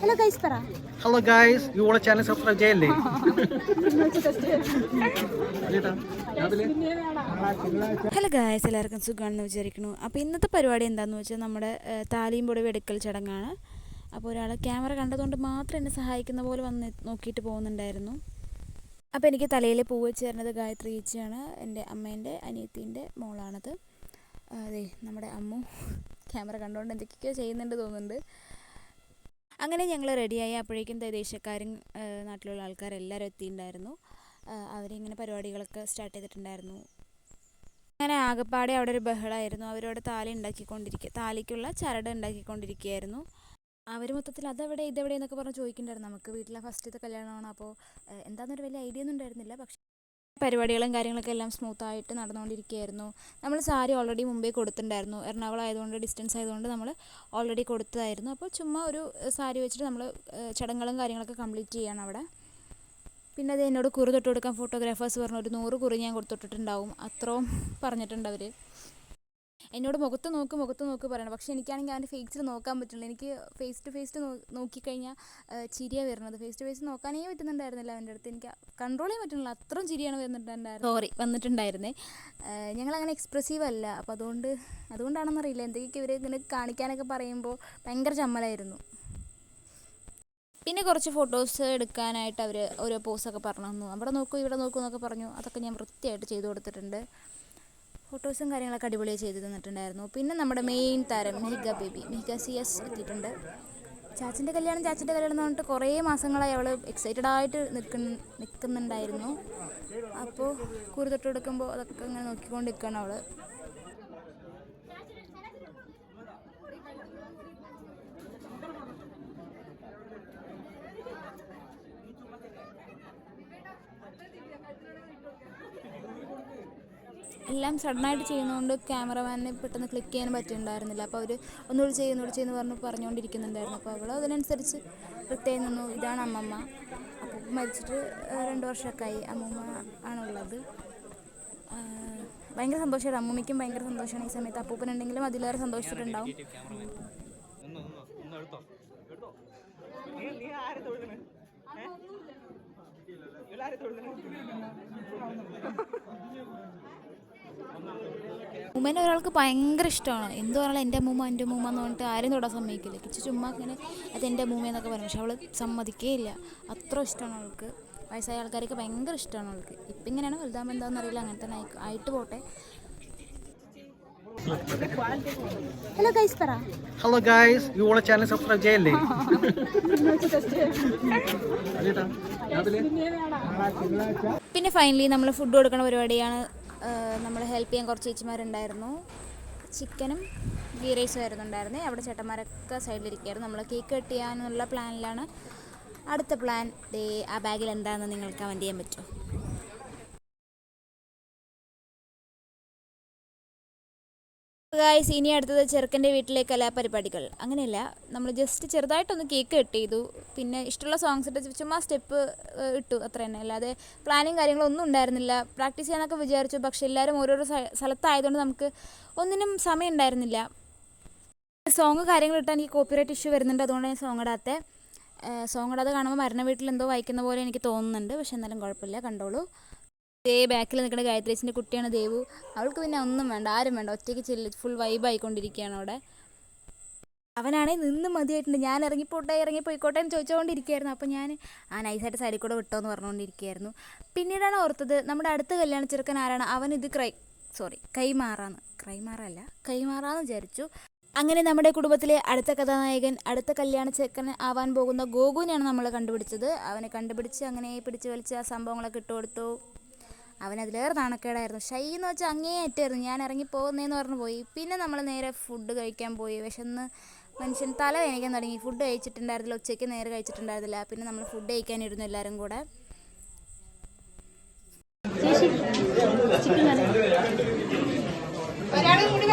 Hello guys പറ hello guys ഓളെ channel subscribe ചെയ്യല്ലേ ഹലോ ഗായസ് എല്ലാവർക്കും സുഖമാണെന്ന് വിചാരിക്കുന്നു. അപ്പോൾ ഇന്നത്തെ പരിപാടി എന്താണെന്ന് വെച്ചാൽ നമ്മുടെ താലിയും പൊടി എടുക്കൽ ചടങ്ങാണ്. അപ്പോൾ ഒരാൾ ക്യാമറ കണ്ടതുകൊണ്ട് മാത്രം എന്നെ സഹായിക്കുന്ന പോലെ വന്ന് നോക്കിയിട്ട് പോകുന്നുണ്ടായിരുന്നു. അപ്പോൾ എനിക്ക് തലയിൽ പൂ വെച്ച് തരുന്നത് ഗായത്രി ചേച്ചിയാണ്. എന്റെ അമ്മേന്റെ അനിയത്തിന്റെ മോളാണത്. അതെ നമ്മുടെ അമ്മു ക്യാമറ കണ്ടുകൊണ്ട് എന്തൊക്കെയോ ചെയ്യുന്നുണ്ട് തോന്നുന്നുണ്ട്. അങ്ങനെ ഞങ്ങൾ റെഡിയായി അപ്പോഴേക്കും ദേശക്കാരും നാട്ടിലുള്ള ആൾക്കാരെല്ലാവരും എത്തിയിട്ടുണ്ടായിരുന്നു അവരിങ്ങനെ പരിപാടികളൊക്കെ സ്റ്റാർട്ട് ചെയ്തിട്ടുണ്ടായിരുന്നു. അങ്ങനെ ആകപ്പാടെ അവിടെ ഒരു ബഹളമായിരുന്നു അവരോട് താലി ഉണ്ടാക്കിക്കൊണ്ടിരിക്കുക താലിക്കുള്ള ചരട് ഉണ്ടാക്കിക്കൊണ്ടിരിക്കുകയായിരുന്നു അവർ മൊത്തത്തിൽ അതെവിടെ ഇതെവിടെ? എന്നൊക്കെ പറഞ്ഞ് ചോദിക്കുന്നുണ്ടായിരുന്നു. നമുക്ക് വീട്ടിലെ ഫസ്റ്റത്തെ കല്യാണമാണ്. അപ്പോൾ എന്താണെന്നൊരു വലിയ ഐഡിയ ഒന്നും ഉണ്ടായിരുന്നില്ല. പക്ഷേ പരിപാടികളും കാര്യങ്ങളൊക്കെ എല്ലാം സ്മൂത്തായിട്ട് നടന്നുകൊണ്ടിരിക്കുകയായിരുന്നു. നമ്മൾ സാരി ഓൾറെഡി മുമ്പേ കൊടുത്തിട്ടുണ്ടായിരുന്നു. എറണാകുളം ആയതുകൊണ്ട് ഡിസ്റ്റൻസ് ആയതുകൊണ്ട് നമ്മൾ ഓൾറെഡി കൊടുത്തതായിരുന്നു. അപ്പോൾ ചുമ്മാ ഒരു സാരി വെച്ചിട്ട് നമ്മൾ ചടങ്ങുകളും കാര്യങ്ങളൊക്കെ കംപ്ലീറ്റ് ചെയ്യണം അവിടെ. പിന്നെ അത് എന്നോട് കുറി തൊട്ട് കൊടുക്കാൻ ഫോട്ടോഗ്രാഫേഴ്സ് പറഞ്ഞു ഒരു നൂറ് കുറി ഞാൻ കൊടുത്തിട്ടുണ്ടാവും. അത്രയും പറഞ്ഞിട്ടുണ്ട് അവർ എന്നോട് മുഖത്ത് നോക്ക് മുഖത്ത് നോക്ക് പറയണം. പക്ഷേ എനിക്കാണെങ്കിൽ അവന്റെ ഫേസിൽ നോക്കാൻ പറ്റുള്ളൂ എനിക്ക് ഫേസ് ടു ഫേസ് നോക്കിക്കഴിഞ്ഞാൽ ചിരിയാണ് വരുന്നത്. ഫേസ് ടു ഫേസ് നോക്കാനേ പറ്റുന്നുണ്ടായിരുന്നില്ല അവന്റെ അടുത്ത്. എനിക്ക് കൺട്രോൾ ചെയ്യാൻ പറ്റുന്നില്ല. അത്രയും ചിരിയാണ് വന്നിട്ടുണ്ടായിരുന്നത്. സോറി വന്നിട്ടുണ്ടായിരുന്നേ. ഞങ്ങൾ ഞങ്ങളങ്ങനെ എക്സ്പ്രസീവ് അല്ല. അപ്പോൾ അതുകൊണ്ട് അതുകൊണ്ടാണെന്നറിയില്ല. എന്തൊക്കെയൊക്കെ ഇവർ ഇങ്ങനെ കാണിക്കാനൊക്കെ പറയുമ്പോൾ ഭയങ്കര ചമ്മലായിരുന്നു. പിന്നെ കുറച്ച് ഫോട്ടോസ് എടുക്കാനായിട്ട് അവർ ഓരോ പോസൊക്കെ പറഞ്ഞു തന്നു അവിടെ നോക്കൂ ഇവിടെ നോക്കൂ എന്നൊക്കെ പറഞ്ഞു. അതൊക്കെ ഞാൻ വൃത്തിയായിട്ട് ചെയ്തു കൊടുത്തിട്ടുണ്ട്. ഫോട്ടോസും കാര്യങ്ങളൊക്കെ അടിപൊളിയായി ചെയ്ത് തന്നിട്ടുണ്ടായിരുന്നു. പിന്നെ നമ്മുടെ മെയിൻ താരം Mehika baby. Mehika C S എത്തിയിട്ടുണ്ട്. ചാച്ചന്റെ കല്യാണം ചാച്ചന്റെ കല്യാണം എന്ന് പറഞ്ഞിട്ട് കുറേ മാസങ്ങളായി അവൾ എക്സൈറ്റഡ് ആയിട്ട് നിൽക്കുന്ന നിൽക്കുന്നുണ്ടായിരുന്നു. അപ്പോൾ കുറി തൊട്ട് കൊടുക്കുമ്പോൾ അതൊക്കെ ഇങ്ങനെ നോക്കിക്കൊണ്ട് നിൽക്കണം അവൾ എല്ലാം സഡനായിട്ട് ചെയ്യുന്നതുകൊണ്ട് ക്യാമറമാനെ പെട്ടെന്ന് ക്ലിക്ക് ചെയ്യാൻ പറ്റുന്നുണ്ടായിരുന്നില്ല അപ്പോൾ അവർ ഒന്നുകൂടി ചെയ്യും ഒന്നുകൂടി ചെയ്യുന്നു പറഞ്ഞ് പറഞ്ഞുകൊണ്ടിരിക്കുന്നുണ്ടായിരുന്നു. അപ്പോൾ അവൾ അതിനനുസരിച്ച് പ്രത്യേകം നിന്നു. ഇതാണ് അമ്മമ്മ. അപ്പോൾ മരിച്ചിട്ട് രണ്ട് വർഷമൊക്കെ ആയി അമ്മമ്മ ആണുള്ളത്. ഭയങ്കര സന്തോഷമാണ് അമ്മൂമ്മയ്ക്കും ഭയങ്കര സന്തോഷമാണ് ഈ സമയത്ത്. അപ്പൂപ്പനുണ്ടെങ്കിലും അതിലേറെ സന്തോഷിച്ചിട്ടുണ്ടാവും. ഉമ്മേനെ ഒരാൾക്ക് ഭയങ്കര ഇഷ്ടമാണ്. എന്ത് പറഞ്ഞാലും എന്റെ മൂമ്മ എന്റെ മൂമ്മ എന്ന് പറഞ്ഞിട്ട് ആരും തൊടാൻ സമ്മതിക്കില്ല. കിച്ചു ചുമ്മാ ഇങ്ങനെ അത് എന്റെ മൂമ്മ എന്നൊക്കെ പറയും. പക്ഷെ അവൾ സമ്മതിക്കേ ഇല്ല അത്ര ഇഷ്ടമാണ് അവൾക്ക്. വയസ്സായ ആൾക്കാർക്ക് ഭയങ്കര ഇഷ്ടമാണ് അവൾക്ക്. ഇപ്പം ഇങ്ങനെയാണ് വലുതാകുമ്പോൾ എന്താണെന്ന് അറിയില്ല. അങ്ങനെ തന്നെ ആയിട്ട് പോട്ടെ. ഹലോ ഗൈസ് പറ. Hello guys you channel subscribe ചെയ്യല്ലേ? പിന്നെ ഫൈനലി നമ്മൾ ഫുഡ് കൊടുക്കുന്ന പരിപാടിയാണ് നമ്മൾ ഹെൽപ്പ് ചെയ്യാൻ കുറച്ച് ചേച്ചിമാരുണ്ടായിരുന്നു. ചിക്കനും ഗീ റൈസും ആയിരുന്നു ഉണ്ടായിരുന്നത് അവിടെ ചേട്ടന്മാരൊക്കെ സൈഡിലിരിക്കുകയായിരുന്നു. നമ്മൾ കേക്ക് കട്ട് ചെയ്യാനുള്ള പ്ലാനിലാണ് അടുത്ത പ്ലാൻ ദേ ആ ബാഗിൽ എന്താണെന്ന് നിങ്ങൾക്ക് കമന്റ് ചെയ്യാൻ പറ്റുമോ? ഗായ്സ് ഇനി അടുത്തത് ചെറുക്കന്റെ വീട്ടിലെ കലാപരിപാടികൾ. അങ്ങനെയല്ല നമ്മൾ ജസ്റ്റ് ചെറുതായിട്ടൊന്ന് കേക്ക് കട്ട് ചെയ്തു. പിന്നെ ഇഷ്ടമുള്ള സോങ്സ് ഇട്ട് ചുമ്മാ സ്റ്റെപ്പ് ഇട്ടു. അത്ര തന്നെ. അല്ലാതെ പ്ലാനിങ് കാര്യങ്ങളൊന്നും ഉണ്ടായിരുന്നില്ല. പ്രാക്ടീസ് ചെയ്യാനൊക്കെ വിചാരിച്ചു. പക്ഷെ എല്ലാവരും ഓരോരോ സ്ഥ- സ്ഥലത്തായതുകൊണ്ട് നമുക്ക് ഒന്നിനും സമയം ഉണ്ടായിരുന്നില്ല. സോങ് കാര്യങ്ങൾ ഇട്ടാൽ എനിക്ക് കോപ്പിറൈറ്റ് ഇഷ്യൂ വരുന്നുണ്ട്. അതുകൊണ്ട് ഞാൻ സോങ് ഇടാത്ത. സോങ് ഇടാതെ കാണുമ്പോൾ മരണ വീട്ടിൽ എന്തോ വായിക്കുന്ന പോലെ എനിക്ക് തോന്നുന്നുണ്ട്. പക്ഷെ എന്നാലും കുഴപ്പമില്ല. കണ്ടോളൂ. ദേ ബാക്കിൽ നിൽക്കുന്ന ഗായത്രീസിന്റെ കുട്ടിയാണ് ദേവു. അവൾക്ക് പിന്നെ ഒന്നും വേണ്ട ആരും വേണ്ട. ഒറ്റയ്ക്ക് ചെല്ലി ഫുൾ വൈബായിക്കൊണ്ടിരിക്കുകയാണ് അവിടെ. അവനാണെങ്കിൽ നിന്ന് മതിയായിട്ടുണ്ട്. ഞാൻ ഇറങ്ങിപ്പോട്ടെ ഇറങ്ങിപ്പോയിക്കോട്ടെ എന്ന് ചോദിച്ചുകൊണ്ടിരിക്കുകയായിരുന്നു. അപ്പോൾ ഞാൻ ആ നൈസായിട്ട് സൈഡിൽ കൂടെ വിട്ടോ എന്ന് പറഞ്ഞുകൊണ്ടിരിക്കുകയായിരുന്നു. പിന്നീടാണ് ഓർത്തത് നമ്മുടെ അടുത്ത കല്യാണ ചെറുക്കൻ ആരാണ്? അവൻ ഇത് ക്രൈ സോറി കൈമാറാന്ന്. ക്രൈമാറല്ല കൈമാറാന്ന് വിചാരിച്ചു. അങ്ങനെ നമ്മുടെ കുടുംബത്തിലെ അടുത്ത കഥാനായകൻ അടുത്ത കല്യാണ ചെക്കൻ ആവാൻ പോകുന്ന ഗോകുവിനെയാണ് നമ്മൾ കണ്ടുപിടിച്ചത്. അവനെ കണ്ടുപിടിച്ച് അങ്ങനെ പിടിച്ചു വലിച്ച് ആ സംഭവങ്ങളൊക്കെ ഇട്ടുകൊടുത്തു. അവൻ അതിലേറെ നാണക്കേടായിരുന്നു. ഷൈ എന്ന് വെച്ചാൽ അങ്ങേ അറ്റായിരുന്നു ഞാൻ ഇറങ്ങി പോകുന്നതെന്ന് പറഞ്ഞു പോയി. പിന്നെ നമ്മൾ നേരെ ഫുഡ് കഴിക്കാൻ പോയി. വിശന്ന് മനുഷ്യൻ തല വേനിക്കാൻ തുടങ്ങി. ഫുഡ് കഴിച്ചിട്ടുണ്ടായിരുന്നില്ല. ഉച്ചയ്ക്ക് നേരെ കഴിച്ചിട്ടുണ്ടായിരുന്നില്ല. പിന്നെ നമ്മൾ ഫുഡ് കഴിക്കാനിരുന്നു എല്ലാവരും കൂടെ. ചേച്ചി കൂടി